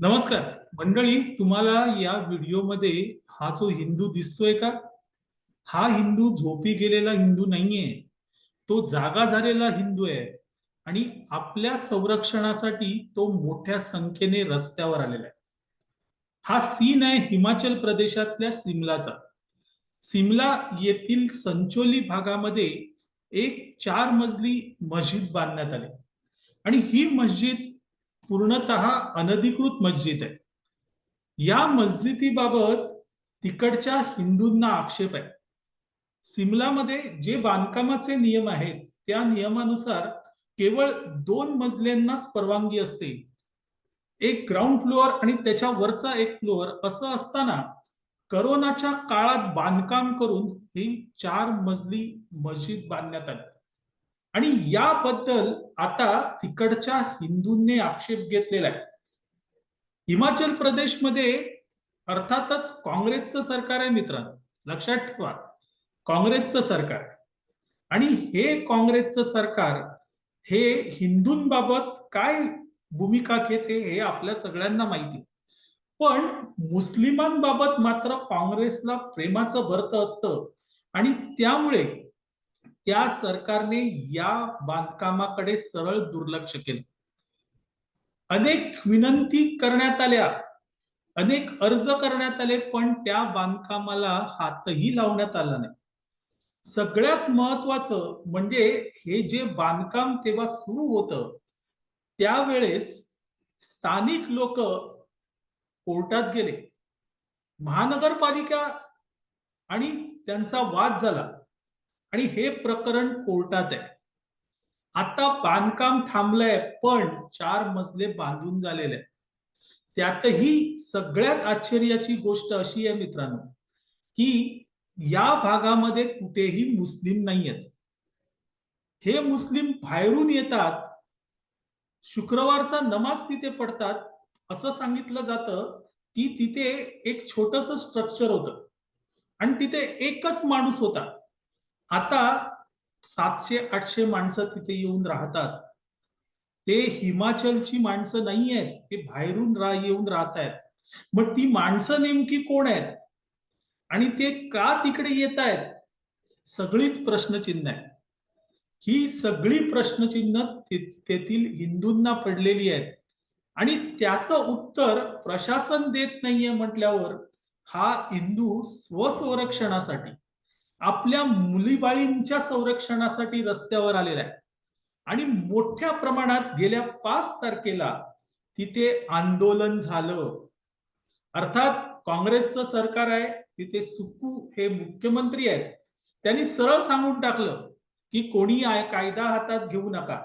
नमस्कार. मंडळी तुम्हाला या व्हिडिओमध्ये हा जो हिंदू दिसतोय का? हा हिंदू झोपी गेलेला हिंदू नाहीये. तो जागा झालेला हिंदू आहे आणि आपल्या संरक्षणासाठी तो मोठ्या संख्येने रस्त्यावर आलेला आहे. हा सीन आहे हिमाचल प्रदेशातल्या सिमलाचा. सिमला येथील संचोली भागामध्ये एक चार मजली मस्जिद बांधण्यात आली. आणि ही मस्जिद पूर्णतः अनधिकृत मस्जिद आहे. या मस्जिदीबाबत तिकडच्या हिंदूंना आक्षेप आहे. सिमलामध्ये जे बांधकामाचे नियम आहेत त्या नियमानुसार केवळ दोन मजल्यांनाच परवानगी असते. एक ग्राउंड फ्लोअर आणि त्याच्या वरचा एक फ्लोअर असं असताना करोनाच्या काळात बांधकाम करून ही चार मजली मस्जिद बांधण्यात आली. आणि याबद्दल आता तिकडच्या हिंदूंनी आक्षेप घेतलेला आहे. हिमाचल प्रदेशमध्ये अर्थातच काँग्रेसचं सरकार आहे मित्रांनो. लक्षात ठेवा. काँग्रेसचं सरकार. आणि हे काँग्रेसचं सरकार हे हिंदूंबाबत काय भूमिका घेते हे आपल्या सगळ्यांना माहिती. पण मुस्लिमांबाबत मात्र काँग्रेसला प्रेमाचं भरत असतं. आणि त्यामुळे त्या सरकारने या बांधकामाकडे सरळ दुर्लक्ष केलं. अनेक विनंती करण्यात आल्या अनेक अर्ज करण्यात आले पण त्या बांधकामाला हातही लावण्यात आला नाही. सगळ्यात महत्वाचं म्हणजे हे जे बांधकाम तेव्हा सुरू होतं त्यावेळेस स्थानिक लोक कोर्टात गेले. महानगरपालिका आणि त्यांचा वाद झाला. आणि हे प्रकरण कोर्टात आहे. आता बांधकाम थांबलंय पण चार मजले बांधून झालेले आहेत. त्यातही सगळ्यात आश्चर्याची गोष्ट अशी आहे मित्रांनो की या भागामध्ये कुठेही मुस्लिम नाही आहेत हे मुस्लिम बाहेरून येतात शुक्रवारचा नमाज तिथे पडतात असं सांगितलं जातं की तिथे एक छोटस स्ट्रक्चर होतं. आणि तिथे एकच माणूस होता. आता सातशे आठशे माणसं तिथे येऊन राहतात. ते हिमाचलची माणसं नाही आहेत ते बाहेरून रा येऊन राहत आहेत मग ती माणसं नेमकी कोण आहेत? आणि ते का तिकडे येत आहेत सगळीच प्रश्नचिन्ह आहे ही सगळी प्रश्नचिन्ह तेथील हिंदूंना पडलेली आहेत. आणि त्याचं उत्तर प्रशासन देत नाहीये म्हटल्यावर हा हिंदू स्वसंरक्षणासाठी आपल्या मुलीबाळींच्या संरक्षणासाठी रस्त्यावर आलेला आहे. आणि मोठ्या प्रमाणात गेल्या पाच तारखेला तिथे आंदोलन झालं. अर्थात काँग्रेसचं सरकार आहे तिथे सुक्कू हे मुख्यमंत्री आहेत. त्यांनी सरळ सांगून टाकलं की कोणी कायदा हातात घेऊ नका.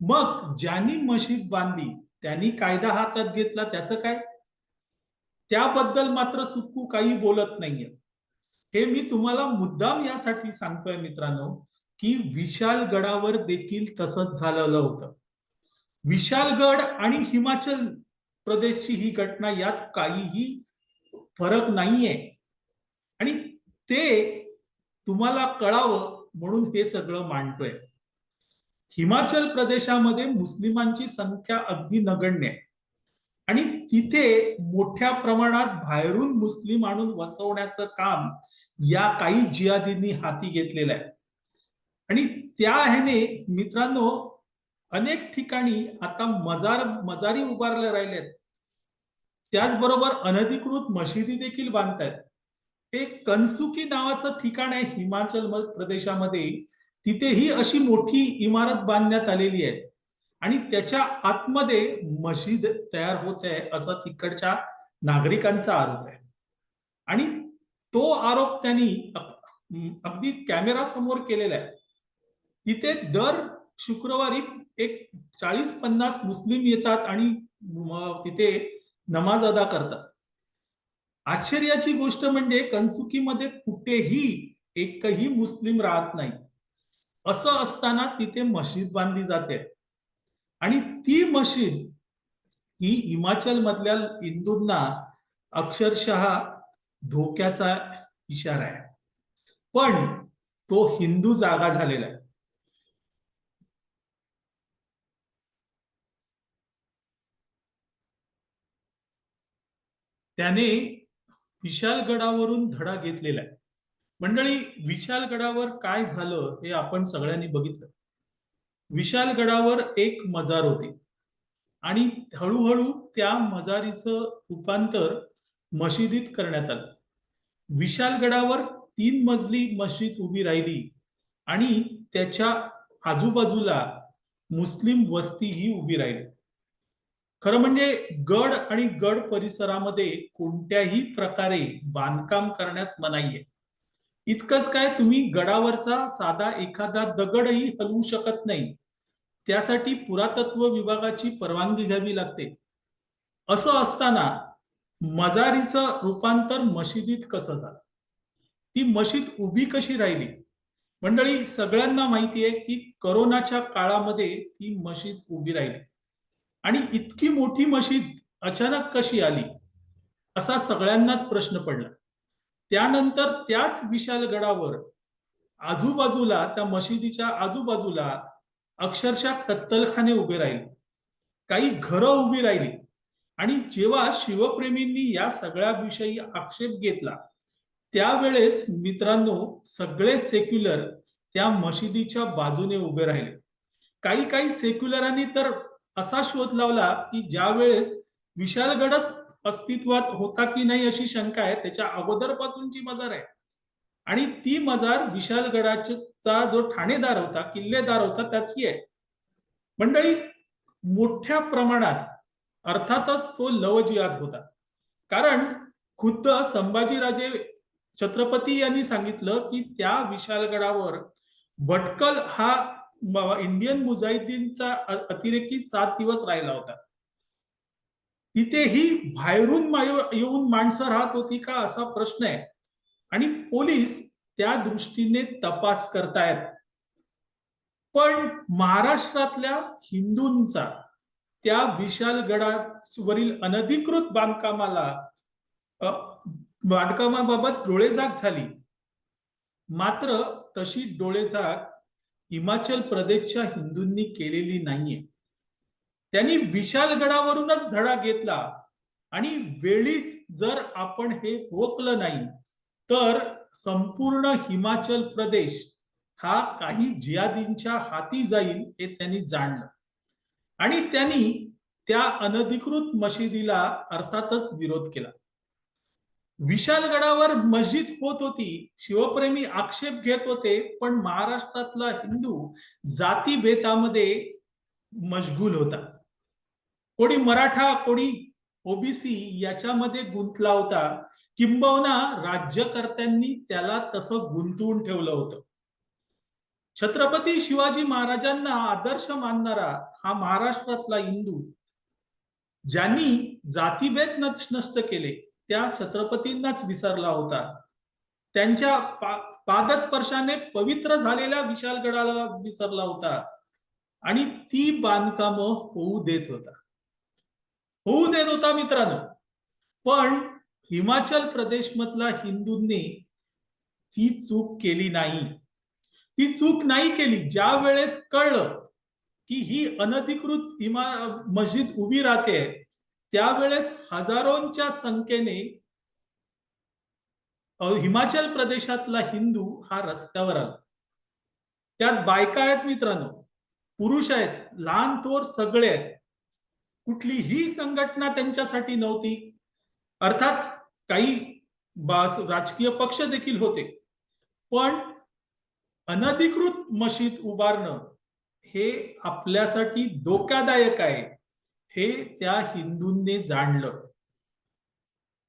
मग ज्यांनी मशीद बांधली त्यांनी कायदा हातात घेतला त्याचं काय? त्याबद्दल मात्र सुक्कू काही बोलत नाहीये. हे मी तुम्हाला मुद्दाम यासाठी सांगतोय मित्रांनो की विशालगडावर देखील तसंच झालेलं होतं. विशालगड आणि हिमाचल प्रदेशची ही घटना यात काहीही फरक नाहीये. आणि ते तुम्हाला कळावं म्हणून हे सगळं मांडतोय. हिमाचल प्रदेशामध्ये मुस्लिमांची संख्या अगदी नगण्य आहे. आणि तिथे मोठ्या प्रमाणात बाहेरून मुस्लिम आणून वसवण्याचं काम या काही जिहादींनी हाती घेतलेलं आहे. आणि त्या ह्याने मित्रांनो अनेक ठिकाणी आता मजार मजारी उभारल्या राहिल्यात त्याचबरोबर अनधिकृत मशिदी देखील बांधतायत. एक कनसुकी नावाचं ठिकाण आहे हिमाचल प्रदेशामध्ये. तिथेही अशी मोठी इमारत बांधण्यात आलेली आहे. आणि त्याच्या आतमध्ये मशीद तयार होत आहे असा तिकडच्या नागरिकांचा आरोप आहे. आणि तो आरोप त्यांनी अगदी कॅमेरा समोर केलेला आहे. तिथे दर शुक्रवारी एक चाळीस पन्नास मुस्लिम येतात आणि तिथे नमाज अदा करतात. आश्चर्याची गोष्ट म्हणजे कनसुकीमध्ये कुठेही एकही मुस्लिम राहत नाही. असं असताना तिथे मशीद बांधली जाते. आणि ती मशीद ही हिमाचल मधल्या हिंदूंना अक्षरशः धोक्याचा इशारा आहे. पण तो हिंदू जागा झालेला आहे. त्याने विशालगडावरून धडा घेतलेला आहे. मंडळी विशालगडावर काय झालं हे आपण सगळ्यांनी बघितलं. विशालगडावर एक मजार होती. आणि हळूहळू त्या मजारीचं रूपांतर मशिदीत करण्यात आलं. विशालगडावर तीन मजली मशीद उभी राहिली आणि त्याच्या आजूबाजूला मुस्लिम वस्ती ही उभी राहिली. खरं म्हणजे गड आणि गड परिसरामध्ये कोणत्याही प्रकारे बांधकाम करण्यास मनाई आहे. इतकंच काय तुम्ही गडावरचा साधा एखादा दगडही हलवू शकत नाही. त्यासाठी पुरातत्व विभागाची परवानगी घ्यावी लागते. असं असताना मजारीचं रूपांतर मशिदीत कसं झालं? ती मशीद उभी कशी राहिली? मंडळी सगळ्यांना माहिती आहे की करोनाच्या काळामध्ये ती मशीद उभी राहिली. आणि इतकी मोठी मशीद अचानक कशी आली? असा सगळ्यांनाच प्रश्न पडला. त्यानंतर त्याच विशाल गडावर आजूबाजूला त्या मशिदीच्या आजूबाजूला अक्षरशः कत्तलखाने उभे राहिले. काही घरं उभी राहिली. आणि जेव्हा शिवप्रेमींनी या सगळ्या विषयी आक्षेप घेतला त्यावेळेस मित्रांनो सगळे सेक्युलर त्या मशिदीच्या बाजूने उभे राहिले. काही काही सेक्युलरांनी तर असा शोध लावला की ज्या वेळेस विशालगडच अस्तित्वात होता की नाही अशी शंका आहे. त्याच्या अगोदरपासूनची मजार आहे. आणि ती मजार विशालगडाचा जो ठाणेदार होता किल्लेदार होता त्याची आहे. मंडळी मोठ्या प्रमाणात अर्थातच तो लवजियाद होता. कारण खुद्द संभाजीराजे छत्रपती यांनी सांगितलं की त्या विशालगडावर भटकल हा इंडियन मुजाहिदीनचा अतिरेकी सात दिवस राहिला होता. तिथेही बाहेरून येऊन माणसं राहत होती का असा प्रश्न आहे. आणि पोलीस त्या दृष्टीने तपास करतायत. पण महाराष्ट्रातल्या हिंदूंचा त्या विशालगडावरील अनधिकृत बांधकामाला बांधकामाबाबत डोळेजाग झाली. मात्र तशी डोळेजाग हिमाचल प्रदेशच्या हिंदूंनी केलेली नाहीये. त्यांनी विशालगडावरूनच धडा घेतला. आणि वेळीच जर आपण हे रोखलं नाही तर संपूर्ण हिमाचल प्रदेश हा काही जियादींच्या हाती जाईल हे त्यांनी जाणलं. आणि त्यांनी त्या अनधिकृत मशिदीला अर्थातच विरोध केला. विशालगडावर मस्जिद होत होती शिवप्रेमी आक्षेप घेत होते पण महाराष्ट्रातला हिंदू जातीभेदामध्ये मशगूल होता. कोणी मराठा कोणी ओबीसी याच्यामध्ये गुंतला होता. किंबहुना राज्यकर्त्यांनी त्याला तसं गुंतवून ठेवलं होतं. छत्रपती शिवाजी महाराजांना आदर्श मानणारा हा महाराष्ट्रातला हिंदू ज्यांनी जातीभेद नष्ट केले त्या छत्रपतींनाच विसरला होता. त्यांच्या पा पादस्पर्शाने पवित्र झालेल्या विशालगडाला विसरला होता. आणि ती बांधकाम होऊ देत होता. होऊ देत होता मित्रांनो. पण हिमाचल प्रदेश मधला हिंदूंनी ती चूक केली नाही. ती चूक नाही केली. ज्या वेळेस कळलं की ही अनधिकृत इमा मस्जिद उभी राहते त्यावेळेस हजारोंच्या संख्येने हिमाचल प्रदेशातला हिंदू हा रस्त्यावर आला. त्यात बायका आहेत मित्रांनो. पुरुष आहेत. लहान थोर सगळे आहेत. कुठलीही संघटना त्यांच्यासाठी नव्हती. अर्थात काही राजकीय पक्ष देखील होते. पण अनधिकृत मशीद उभारणं हे आपल्यासाठी धोकादायक आहे हे त्या हिंदूंनी जाणलं.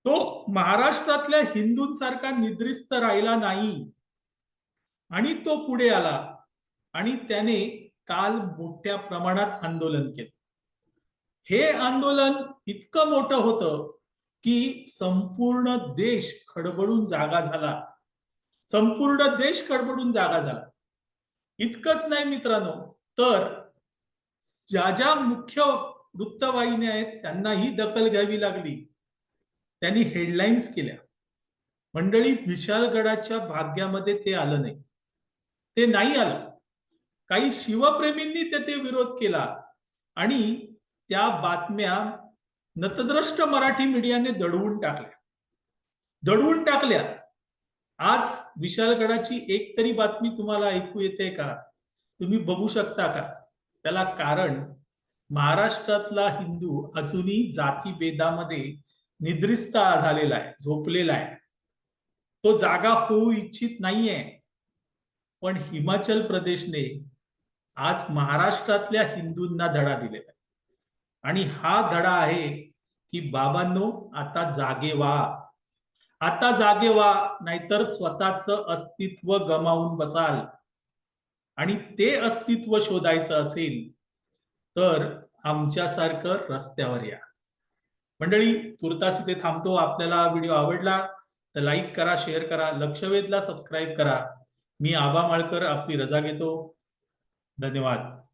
तो महाराष्ट्रातल्या हिंदूंसारखा निद्रिस्त राहिला नाही. आणि तो पुढे आला आणि त्याने काल मोठ्या प्रमाणात आंदोलन केलं. हे आंदोलन इतकं मोठं होतं की संपूर्ण देश खडबडून जागा झाला. संपूर्ण देश खडबडून जागा झाला. इतकंच नाही मित्रांनो तर ज्या ज्या मुख्य वृत्तवाहिन्या आहेत त्यांनाही दखल घ्यावी लागली. त्यांनी हेडलाईन्स केल्या. मंडळी विशालगडाच्या भाग्यामध्ये ते आलं नाही. ते नाही आलं. काही शिवप्रेमींनी तेथे विरोध केला. आणि त्या बातम्या नतद्रष्ट मराठी मीडियाने दडवून टाकल्या. दडवून टाकल्या. आज विशालगडाची एक तरी बातमी तुम्हाला ऐकू येते का? तुम्ही बघू शकता का? त्याला कारण महाराष्ट्रातला हिंदू अजूनही जातीभेदामध्ये निद्रिस्त झालेला आहे झोपलेला आहे. तो जागा होऊ इच्छित नाहीये. पण हिमाचल प्रदेशने आज महाराष्ट्रातल्या हिंदूंना धडा दिलेला आहे. आणि हा धडा आहे की बाबांनो आता जागे व्हा. आता जागे व्हा नाहीतर स्वतःच अस्तित्व गमावून बसाल. आणि ते अस्तित्व शोधायचं असेल तर आमच्यासारखं रस्त्यावर या. मंडळी तुर्तास इथे थांबतो. आपल्याला व्हिडिओ आवडला तर लाईक करा शेअर करा लक्षवेधला सबस्क्राईब करा. मी आबा माळकर आपली रजा घेतो. धन्यवाद.